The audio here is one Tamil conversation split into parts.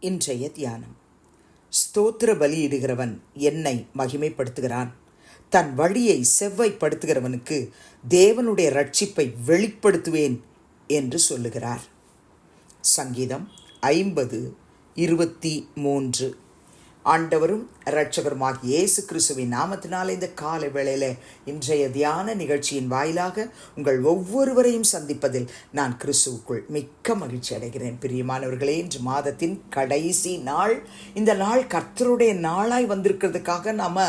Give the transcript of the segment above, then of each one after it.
இன்றைய தியானம். ஸ்தோத்திர பலியிடுகிறவன் என்னை மகிமைப்படுத்துகிறான். தன் வழியை செவ்வைப்படுத்துகிறவனுக்கு தேவனுடைய ரட்சிப்பை வெளிப்படுத்துவேன் என்று சொல்லுகிறார். சங்கீதம் ஐம்பது இருபத்தி மூன்று. ஆண்டவரும் இரட்சகருமாக இயேசு கிறிஸ்துவின் நாமத்தினால் இந்த காலை வேளையில இன்றைய தியான நிகழ்ச்சியின் வாயிலாக உங்கள் ஒவ்வொருவரையும் சந்திப்பதில் நான் கிறிஸ்துவுக்குள் மிக்க மகிழ்ச்சி அடைகிறேன். பிரியமானவர்களே இன்று மாதத்தின் கடைசி நாள். இந்த நாள் கர்த்தருடைய நாளாய் வந்திருக்கிறதுக்காக நாம்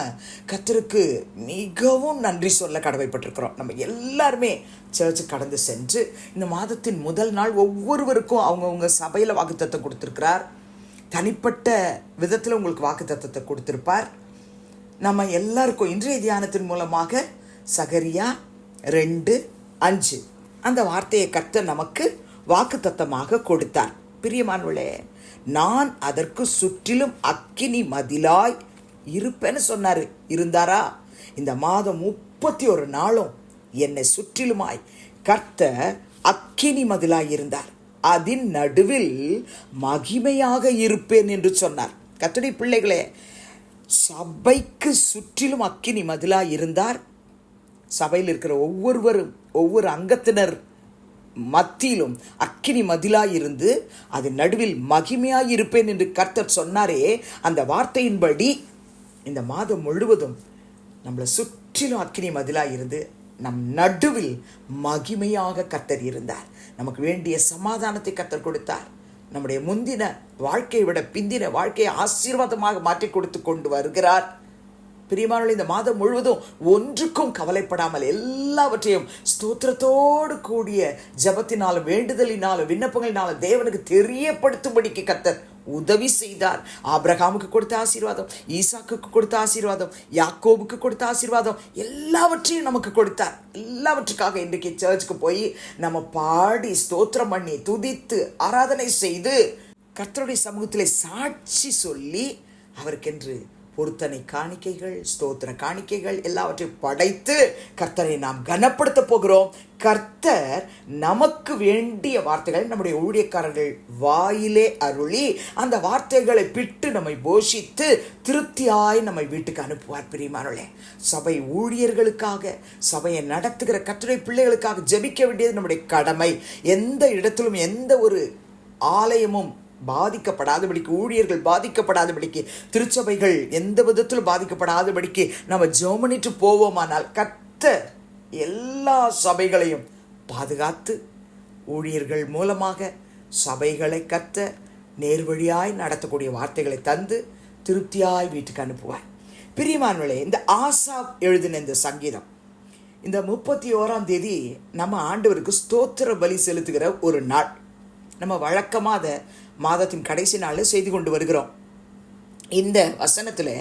கர்த்தருக்கு மிகவும் நன்றி சொல்ல கடமைப்பட்டிருக்கிறோம். நம்ம எல்லாருமே சர்ச்சு கடந்து சென்று இந்த மாதத்தின் முதல் நாள் ஒவ்வொருவருக்கும் அவங்கவுங்க சபையில் வாக்குத்தத்தை கொடுத்துருக்கிறார். தனிப்பட்ட விதத்தில் உங்களுக்கு வாக்கு தத்துவத்தை கொடுத்துருப்பார். நம்ம எல்லாருக்கும் இன்றைய தியானத்தின் மூலமாக சகரியா ரெண்டு அஞ்சு. அந்த வார்த்தையை கர்த்தர் நமக்கு வாக்கு தத்தமாக கொடுத்தார். பிரியமானவளே நான் அதற்கு சுற்றிலும் அக்கினி மதிலாய் இருப்பேன்னு சொன்னார். இருந்தாரா? இந்த மாதம் முப்பத்தி ஒரு நாளும் என்னை சுற்றிலுமாய் கர்த்தர் அக்கினி மதிலாய் இருந்தார். அதன் நடுவில் மகிமையாக இருப்பேன் என்று சொன்னார். கத்தடி பிள்ளைகளே சபைக்கு சுற்றிலும் அக்கினி மதிலா இருந்தார். சபையில் இருக்கிற ஒவ்வொருவரும் ஒவ்வொரு அங்கத்தினர் மத்தியிலும் அக்கினி மதிலாய் இருந்து அது நடுவில் மகிமையாய் இருப்பேன் என்று கர்த்தர் சொன்னாரே அந்த வார்த்தையின்படி இந்த மாதம் முழுவதும் நம்மளை சுற்றிலும் அக்கினி மதிலாக இருந்து நம் நடுவில் மகிமையாக கத்தர் இருந்தார். நமக்கு வேண்டிய சமாதானத்தை கத்தர் கொடுத்தார். நம்முடைய முந்தின வாழ்க்கையை விட பிந்தின வாழ்க்கையை ஆசீர்வாதமாக மாற்றி கொடுத்து கொண்டு வருகிறார். பிரியமானவர்கள் இந்த மாதம் முழுவதும் ஒன்றுக்கும் கவலைப்படாமல் எல்லாவற்றையும் ஸ்தோத்திரத்தோடு கூடிய ஜபத்தினாலும் வேண்டுதலினாலும் விண்ணப்பங்களினாலும் தேவனுக்கு தெரியப்படுத்தும்படிக்கு கத்தர் உதவி செய்தார். ஆப்ரஹாமுக்கு கொடுத்த ஆசீர்வாதம் ஈசாக்குக்கு கொடுத்த ஆசீர்வாதம் யாக்கோபுக்கு கொடுத்த ஆசீர்வாதம் எல்லாவற்றையும் நமக்கு கொடுத்தார். எல்லாவற்றுக்காக இன்றைக்கு சர்ச்சுக்கு போய் நம்ம பாடி ஸ்தோத்திரம் பண்ணி துதித்து ஆராதனை செய்து கர்த்தருடைய சமூகத்திலே சாட்சி சொல்லி அவருக்கென்று பொருத்தனை காணிக்கைகள் ஸ்தோத்திர காணிக்கைகள் எல்லாவற்றையும் படைத்து கர்த்தரை நாம் கனப்படுத்த போகிறோம். கர்த்தர் நமக்கு வேண்டிய வார்த்தைகள் நம்முடைய ஊழியக்காரர்கள் வாயிலே அருளி அந்த வார்த்தைகளை பிட்டு நம்மை போஷித்து திருப்தியாய் நம்மை வீட்டுக்கு அனுப்புவார் பிரியமானே சபை ஊழியர்களுக்காக சபையை நடத்துகிற கர்த்தருடைய பிள்ளைகளுக்காக ஜெபிக்க வேண்டியது நம்முடைய கடமை. எந்த இடத்திலும் எந்த ஒரு ஆலயமும் பாதிக்கப்படாதபடிக்கு ஊழியர்கள் பாதிக்கப்படாதபடிக்கு திருச்சபைகள் எந்த விதத்திலும் பாதிக்கப்படாதபடிக்கு நம்ம ஜோமனிட்டு போவோமானால் கர்த்தர் எல்லா சபைகளையும் பாதுகாத்து ஊழியர்கள் மூலமாக சபைகளை கத்த நேர்வழியாய் நடத்தக்கூடிய வார்த்தைகளை தந்து திருப்தியாய் வீட்டுக்கு அனுப்புவார் பிரியமானவர்களே இந்த ஆசா எழுதின இந்த சங்கீதம் இந்த முப்பத்தி ஓராம் தேதி நம்ம ஆண்டவருக்கு ஸ்தோத்திர பலி செலுத்துகிற ஒரு நாள். நம்ம வழக்கமாக அதை மாதத்தின் கடைசி நாளில் செய்து கொண்டு வருகிறோம். இந்த வசனத்தில்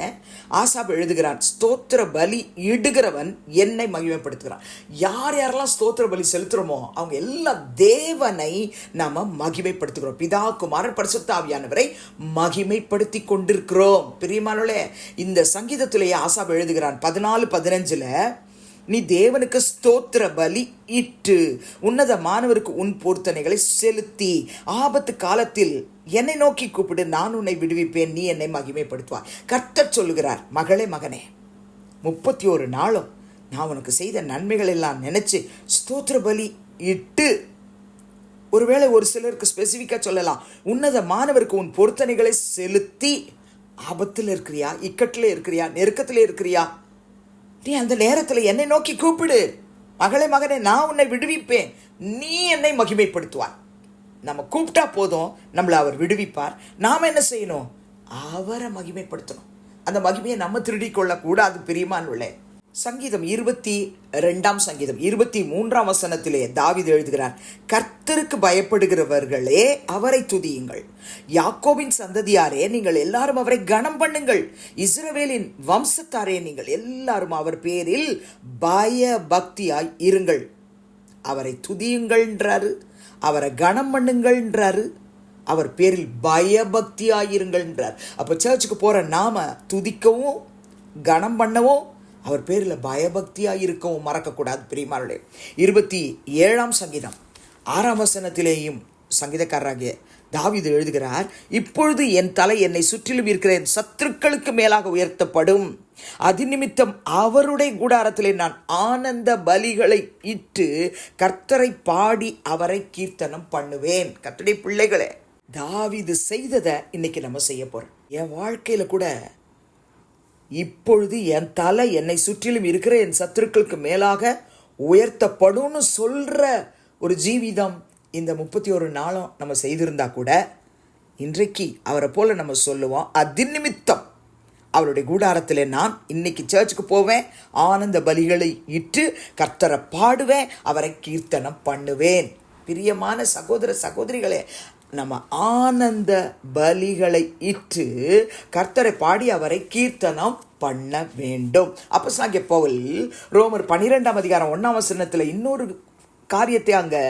ஆசாப் எழுதுகிறான் ஸ்தோத்திர பலி இடுகிறவன் என்னை மகிமைப்படுத்துகிறான். யார் யாரெல்லாம் ஸ்தோத்திர பலி செலுத்துகிறோமோ அவங்க எல்லாம் தேவனை நாம் மகிமைப்படுத்துகிறோம். பிதா குமாரன் பரிசுத்தாவியானவரை மகிமைப்படுத்தி கொண்டிருக்கிறோம். பிரியமானவளே இந்த சங்கீதத்திலேயே ஆசாப் எழுதுகிறான் பதினாலு பதினஞ்சில் நீ தேவனுக்கு ஸ்தோத்திர பலி இட்டு உன்னத மாணவருக்கு உன் பொருத்தனைகளை செலுத்தி ஆபத்து காலத்தில் என்னை நோக்கி கூப்பிடு நான் உன்னை விடுவிப்பேன் நீ என்னை மகிமைப்படுத்துவார் கர்த்தர் சொல்லுகிறார் மகளே மகனே முப்பத்தி ஒரு நாளும் நான் உனக்கு செய்த நன்மைகள் எல்லாம் நினைச்சு ஸ்தோத்திர பலி இட்டு ஒருவேளை ஒரு சிலருக்கு ஸ்பெசிஃபிக்காக சொல்லலாம். உன்னத மாணவருக்கு உன் பொருத்தனைகளை செலுத்தி ஆபத்தில் இருக்கிறியா இக்கட்டில் இருக்கிறியா நெருக்கத்தில் இருக்கிறியா நீ அந்த நேரத்தில் என்னை நோக்கி கூப்பிடு. மகளே மகனே நான் உன்னை விடுவிப்பேன். நீ என்னை மகிமைப்படுத்துவார் நம்ம கூப்பிட்டா போதும். நம்மளை அவர் விடுவிப்பார். நாம் என்ன செய்யணும்? அவரை மகிமைப்படுத்தணும். அந்த மகிமையை நம்ம திருடிக்கொள்ளக்கூடாது கொள்ளக்கூடாது பிரியமானுள்ளே சங்கீதம் இருபத்தி ரெண்டாம் சங்கீதம் இருபத்தி மூன்றாம் வசனத்திலே தாவிது எழுதுகிறார் கர்த்தருக்கு பயப்படுகிறவர்களே அவரை துதியுங்கள். யாக்கோவின் சந்ததியாரே நீங்கள் எல்லாரும் அவரை கனம் பண்ணுங்கள். இஸ்ரவேலின் வம்சத்தாரே நீங்கள் எல்லாரும் அவர் பேரில் பய பக்தியாய் இருங்கள். அவரை துதியுங்கள்ன்றாரு அவரை கனம் பண்ணுங்கள்ன்றாரு அவர் பேரில் பயபக்தியாயிருங்கள்ன்றார் அப்போ சர்ச்சுக்கு போகிற நாம துதிக்கவும் கனம் பண்ணவும் அவர் பேரில் பயபக்தியாக இருக்கவும் மறக்கக்கூடாது பிரியமார்களே இருபத்தி ஏழாம் சங்கீதம். ஆறாம் வசனத்திலேயும் சங்கீதக்காரராகிய தாவீது எழுதுகிறார் இப்பொழுது என் தலை என்னை சுற்றிலும் இருக்கிற என் சத்துருக்களுக்கு மேலாக உயர்த்தப்படும். அது நிமித்தம் அவருடைய கூடாரத்திலே நான் ஆனந்த பலிகளை இட்டு கர்த்தரை பாடி அவரை கீர்த்தனம் பண்ணுவேன். கர்த்தடைய பிள்ளைகளே தாவீது செய்ததை இன்னைக்கு நம்ம செய்ய போறோம். என் வாழ்க்கையில கூட இப்பொழுது என் தலை என்னை சுற்றிலும் இருக்கிற என் சத்துருக்களுக்கு மேலாக உயர்த்தப்படும்னு சொல்கிற ஒரு ஜீவிதம் இந்த முப்பத்தி ஒரு நாளும் நம்ம செய்திருந்தா கூட இன்றைக்கு அவரை போல் நம்ம சொல்லுவோம். அதிநிமித்தம் அவருடைய கூடாரத்தில் நான் இன்னைக்கு சர்ச்சுக்கு போவேன். ஆனந்த பலிகளை இட்டு கர்த்தரை பாடுவேன். அவரை கீர்த்தனம் பண்ணுவேன். பிரியமான சகோதர சகோதரிகளே நம்ம ஆனந்த பலிகளை இட்டு கர்த்தரை பாடி அவரை கீர்த்தனம் பண்ண வேண்டும். அப்போ சாங்கிய பவுல் ரோமர் பன்னிரெண்டாம் அதிகாரம் ஒன்றாம் வசனத்தில் இன்னொரு காரியத்தை அங்கே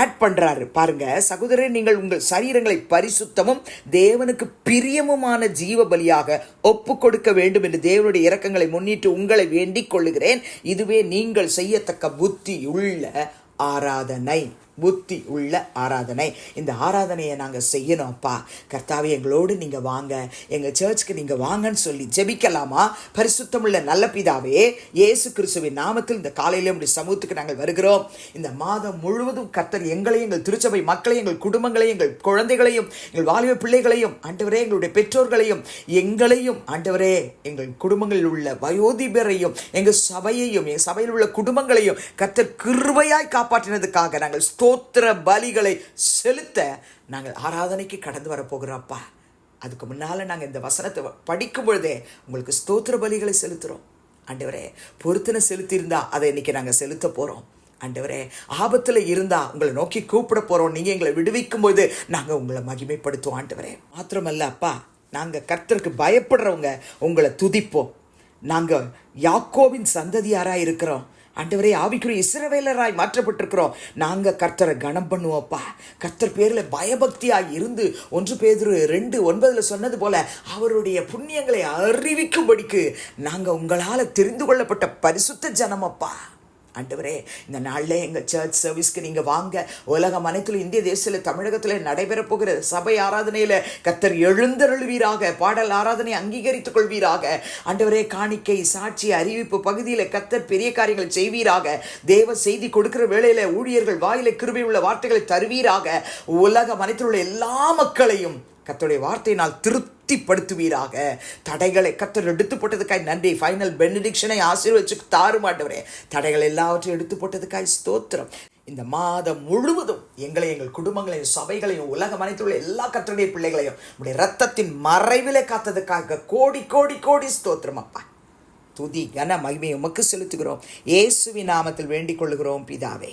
ஆட் பண்ணுறாரு பாருங்க சகோதரர் நீங்கள் உங்கள் சரீரங்களை பரிசுத்தமும் தேவனுக்கு பிரியமுமான ஜீவ பலியாக ஒப்பு கொடுக்க வேண்டும் என்று தேவனுடைய இறக்கங்களை முன்னிட்டு உங்களை வேண்டிக் கொள்ளுகிறேன். இதுவே நீங்கள் செய்யத்தக்க புத்தி உள்ள ஆராதனை. புத்தி உள்ள ஆராதனை. இந்த ஆராதனையை நாங்கள் செய்யணும் அப்பா கர்த்தாவே எங்களோடு நீங்கள் வாங்க. எங்கள் சர்ச்சுக்கு நீங்கள் வாங்கன்னு சொல்லி ஜெபிக்கலாமா? பரிசுத்தமுள்ள நல்ல பிதாவே இயேசு கிறிஸ்துவின் நாமத்தில் இந்த காலையில நம்முடைய சமூகத்துக்கு நாங்கள் வருகிறோம். இந்த மாதம் முழுவதும் கர்த்தர் எங்களையும் எங்கள் திருச்சபை மக்களையும் எங்கள் குடும்பங்களையும் எங்கள் குழந்தைகளையும் எங்கள் வாலிப பிள்ளைகளையும் ஆண்டவரே எங்களுடைய பெற்றோர்களையும் எங்களையும் ஆண்டவரே எங்கள் குடும்பங்களில் உள்ள வயோதிபரையும் எங்கள் சபையையும் எங்கள் சபையில் உள்ள குடும்பங்களையும் கர்த்தர் கிருவையாய் காப்பாற்றினதுக்காக நாங்கள் ஸ்தோத்திர பலிகளை செலுத்த நாங்கள் ஆராதனைக்கு கடந்து வரப்போகிறோம்ப்பா அதுக்கு முன்னால் நாங்கள் இந்த வசனத்தை படிக்கும் பொழுதே உங்களுக்கு ஸ்தோத்திர பலிகளை செலுத்துகிறோம் ஆண்டவரே பொருத்தனை செலுத்தியிருந்தா அதை இன்னைக்கு நாங்கள் செலுத்த போகிறோம் ஆண்டவரே ஆபத்தில் இருந்தால் உங்களை நோக்கி கூப்பிட போகிறோம் நீங்கள் எங்களை விடுவிக்கும் போது நாங்கள் உங்களை மகிமைப்படுத்துவோம் ஆண்டவரே. மாத்திரமல்ல அப்பா நாங்கள் கர்த்தருக்கு பயப்படுறவங்க உங்களை துதிப்போம். நாங்கள் யாக்கோவின் சந்ததியாராக இருக்கிறோம். ஆண்டவரே ஆவிக்குரிய இசிறவேலராய் மாற்றப்பட்டிருக்கிறோம். நாங்கள் கர்த்தரை கனம் பண்ணுவோப்பா. கர்த்தர் பேரில் பயபக்தியாக இருந்து ஒன்று பேதுரு ரெண்டு ஒன்பதில் சொன்னது போல அவருடைய புண்ணியங்களை அறிவிக்கும்படிக்கு நாங்கள் உங்களால் தெரிந்து கொள்ளப்பட்ட பரிசுத்த ஜனமப்பா. ஆண்டவரே இந்த நாளில் எங்கள் சர்ச் சர்வீஸ்க்கு நீங்கள் வாங்க. உலகம் அனைத்திலும் இந்திய தேசத்தில் தமிழகத்தில் நடைபெறப் போகிற சபை ஆராதனையில் கத்தர் எழுந்தருள்வீராக பாடல் ஆராதனை அங்கீகரித்துக் கொள்வீராக. ஆண்டவரே காணிக்கை சாட்சி அறிவிப்பு பகுதியில் கத்தர் பெரிய காரியங்கள் செய்வீராக. தேவ செய்தி கொடுக்கிற வேளையில் ஊழியர்கள் வாயில கிருபை உள்ள வார்த்தைகளை தருவீராக. உலகம் அனைத்தில் உள்ள எல்லா மக்களையும் கத்தருடைய வார்த்தையினால் திருப்திப்படுத்துவீராக தடைகளை கத்தர் எடுத்து போட்டதுக்காய் நன்றி ஃபைனல் பெனிடிக்ஷனை ஆசீர்வச்சு தாறுமாட்டவரே தடைகள் எல்லாவற்றையும் எடுத்து போட்டதுக்காய் ஸ்தோத்திரம். இந்த மாதம் முழுவதும் எங்களை எங்கள் குடும்பங்களையும் சபைகளையும் உலகம் அனைத்துள்ள எல்லா கத்தருடைய பிள்ளைகளையும் உடைய ரத்தத்தின் மறைவிலே காத்ததுக்காக கோடி கோடி கோடி ஸ்தோத்திரம் அப்பா. துதி கன மகிமை உமக்கு செலுத்துகிறோம். இயேசுவி நாமத்தில் வேண்டிக் கொள்கிறோம் பிதாவே.